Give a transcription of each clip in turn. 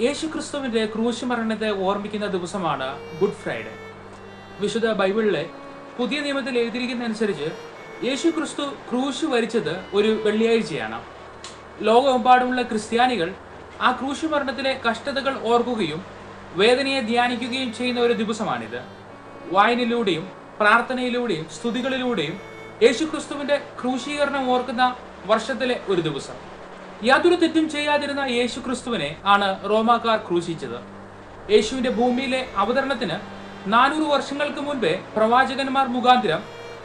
യേശുക്രിസ്തുവിന്റെ ക്രൂശ് മരണത്തെ ഓർമ്മിക്കുന്ന ദിവസമാണ് ഗുഡ് ഫ്രൈഡേ. വിശുദ്ധ ബൈബിളിലെ പുതിയ നിയമത്തിൽ എഴുതിയിരിക്കുന്നതനുസരിച്ച് യേശു ക്രിസ്തു ക്രൂശ് വരിച്ചത് ഒരു വെള്ളിയാഴ്ചയാണ്. ലോകമെമ്പാടുമുള്ള ക്രിസ്ത്യാനികൾ ആ ക്രൂശ് മരണത്തിലെ കഷ്ടതകൾ ഓർക്കുകയും വേദനയെ ധ്യാനിക്കുകയും ചെയ്യുന്ന ഒരു ദിവസമാണിത്. വായനയിലൂടെയും പ്രാർത്ഥനയിലൂടെയും സ്തുതികളിലൂടെയും യേശു ക്രിസ്തുവിന്റെ ക്രൂശീകരണം ഓർക്കുന്ന വർഷത്തിലെ ഒരു ദിവസം. യാതൊരു തെറ്റും ചെയ്യാതിരുന്ന യേശു ക്രിസ്തുവിനെ ആണ് റോമാക്കാർ ക്രൂശിച്ചത്. യേശുവിന്റെ ഭൂമിയിലെ അവതരണത്തിന് നാനൂറ് വർഷങ്ങൾക്ക് മുൻപേ പ്രവാചകന്മാർ മുഖാന്തരം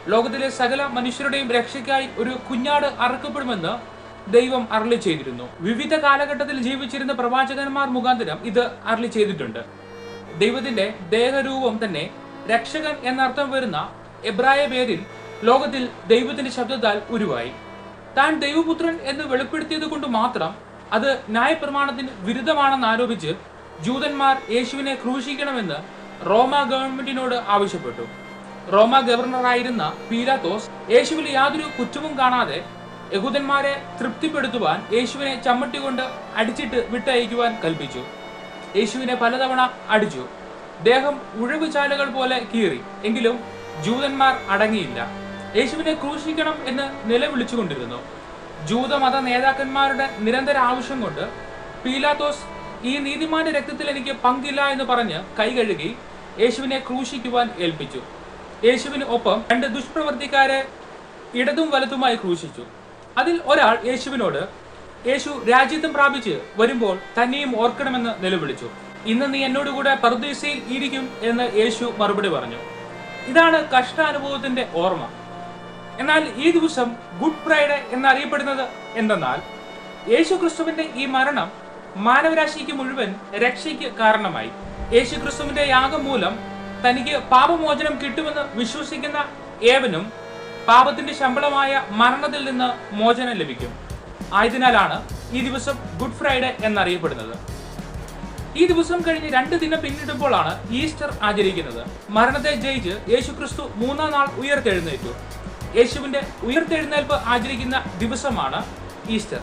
ലോകത്തിലെ സകല മനുഷ്യരുടെയും രക്ഷയ്ക്കായി ഒരു കുഞ്ഞാട് അറക്കപ്പെടുമെന്ന് ദൈവം അരളി ചെയ്തിരുന്നു. വിവിധ കാലഘട്ടത്തിൽ ജീവിച്ചിരുന്ന പ്രവാചകന്മാർ മുഖാന്തരം ഇത് അരളി ചെയ്തിട്ടുണ്ട്. ദൈവത്തിന്റെ ദേഹരൂപം തന്നെ രക്ഷകൻ എന്നർത്ഥം വരുന്ന എബ്രായ പേരിൽ ലോകത്തിൽ ദൈവത്തിന്റെ ശബ്ദത്താൽ ഉരുവായി. താൻ ദൈവപുത്രൻ എന്ന് വെളിപ്പെടുത്തിയത് കൊണ്ട് മാത്രം അത് ന്യായപ്രമാണത്തിന് വിരുദ്ധമാണെന്ന് ആരോപിച്ച് ജൂതന്മാർ യേശുവിനെ ക്രൂശിക്കണമെന്ന് റോമ ഗവൺമെന്റിനോട് ആവശ്യപ്പെട്ടു. റോമ ഗവർണറായിരുന്ന പീലാത്തോസ് യേശുവിൽ യാതൊരു കുറ്റവും കാണാതെ യഹൂദന്മാരെ തൃപ്തിപ്പെടുത്തുവാൻ യേശുവിനെ ചമ്മട്ടി കൊണ്ട് അടിച്ചിട്ട് വിട്ടയക്കുവാൻ കൽപ്പിച്ചു. യേശുവിനെ പലതവണ അടിച്ചു. ദേഹം ഉഴവ് ചാലുകൾ പോലെ കീറി. എങ്കിലും ജൂതന്മാർ അടങ്ങിയില്ല. യേശുവിനെ ക്രൂശിക്കണം എന്ന് നിലവിളിച്ചുകൊണ്ടിരുന്നു. ജൂതമത നേതാക്കന്മാരുടെ നിരന്തര ആവശ്യം കൊണ്ട് പീലാത്തോസ് ഈ നീതിമാന്റെ രക്തത്തിൽ എനിക്ക് പങ്കില്ല എന്ന് പറഞ്ഞ് കൈ കഴുകി യേശുവിനെ ക്രൂശിക്കുവാൻ ഏൽപ്പിച്ചു. യേശുവിന് ഒപ്പം രണ്ട് ദുഷ്പ്രവർത്തിക്കാരെ ഇടതും വലതുമായി ക്രൂശിച്ചു. അതിൽ ഒരാൾ യേശുവിനോട് യേശു രാജ്യത്തും പ്രാപിച്ച് വരുമ്പോൾ തന്നെയും ഓർക്കണമെന്ന് നിലവിളിച്ചു. ഇന്ന് നീ എന്നോടുകൂടെ പർദീസയിൽ ഇരിക്കും എന്ന് യേശു മറുപടി പറഞ്ഞു. ഇതാണ് കഷ്ടാനുഭവത്തിന്റെ ഓർമ്മ. എന്നാൽ ഈ ദിവസം ഗുഡ് ഫ്രൈഡേ എന്നറിയപ്പെടുന്നത് എന്തെന്നാൽ യേശു ക്രിസ്തുവിന്റെ ഈ മരണം മാനവരാശിക്ക് മുഴുവൻ രക്ഷയ്ക്ക് കാരണമായി. യേശു ക്രിസ്തുവിന്റെ യാഗം മൂലം തനിക്ക് പാപമോചനം കിട്ടുമെന്ന് വിശ്വസിക്കുന്ന ഏവനും പാപത്തിന്റെ ശമ്പളമായ മരണത്തിൽ നിന്ന് മോചനം ലഭിക്കും. ആയതിനാലാണ് ഈ ദിവസം ഗുഡ് ഫ്രൈഡേ എന്നറിയപ്പെടുന്നത്. ഈ ദിവസം കഴിഞ്ഞ് രണ്ട് ദിനം പിന്നിടുമ്പോഴാണ് ഈസ്റ്റർ ആചരിക്കുന്നത്. മരണത്തെ ജയിച്ച് യേശു ക്രിസ്തു മൂന്നാം നാൾ ഉയർത്തെഴുന്നേറ്റു. യേശുവിന്റെ ഉയർത്തെഴുന്നേൽപ്പ് ആചരിക്കുന്ന ദിവസമാണ് ഈസ്റ്റർ.